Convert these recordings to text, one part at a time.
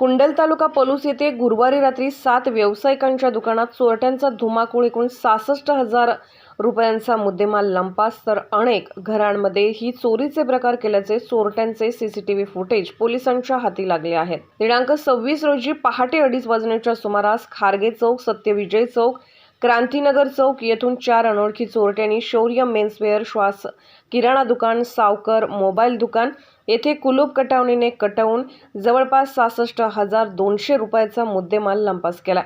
कुंडल तालुका पलूस येथे गुरुवारी रात्री सात व्यावसायिकांच्या दुकानात चोरट्यांचा धुमाकूळ एकूण सहासष्ट हजार रुपयांचा मुद्देमाल लंपास तर अनेक घरांमध्ये ही चोरीचे प्रकार केल्याचे चोरट्यांचे सीसीटीव्ही फुटेज पोलिसांच्या हाती लागले आहेत. दिनांक सव्वीस रोजी पहाटे अडीच वाजण्याच्या सुमारास खारगे चौक सत्यविजय चौक क्रांतीनगर चौक येथून चार अनोळखी चोरट्यांनी शौर्य मेन्सवेअर श्वास किराणा दुकान सावकर मोबाईल दुकान येथे कुलूप कटावणीने कटवून जवळपास सहासष्ट हजार दोनशे रुपयाचा मुद्देमाल लंपास केला.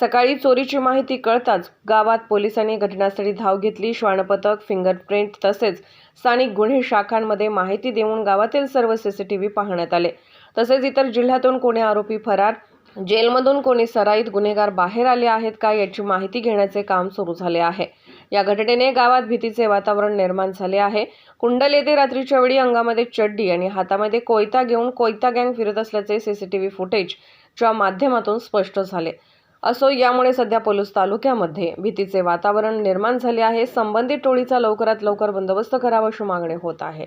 सकाळी चोरीची माहिती कळताच गावात पोलिसांनी घटनास्थळी धाव घेतली. श्वानपथक फिंगरप्रिंट तसेच स्थानिक गुन्हे शाखांमध्ये माहिती देऊन गावातील सर्व सीसीटीव्ही पाहण्यात आले. तसेच इतर जिल्ह्यातून कोणी आरोपी फरार जेलमधून कोणी सराईत गुन्हेगार बाहेर आले आहेत का याची माहिती घेण्याचे काम सुरू झाले आहे. या घटनेने गावात भीतीचे वातावरण निर्माण झाले आहे. कुंडल येथे रात्रीच्या वेळी अंगामध्ये चड्डी आणि हातामध्ये कोयता घेऊन कोयता गँग फिरत असल्याचे सीसीटीव्ही फुटेजच्या माध्यमातून स्पष्ट झाले. असो यामुळे सध्या पोलीस तालुक्यामध्ये भीतीचे वातावरण निर्माण झाले आहे. संबंधित टोळीचा लवकरात लवकर बंदोबस्त करावा अशी मागणी होत आहे.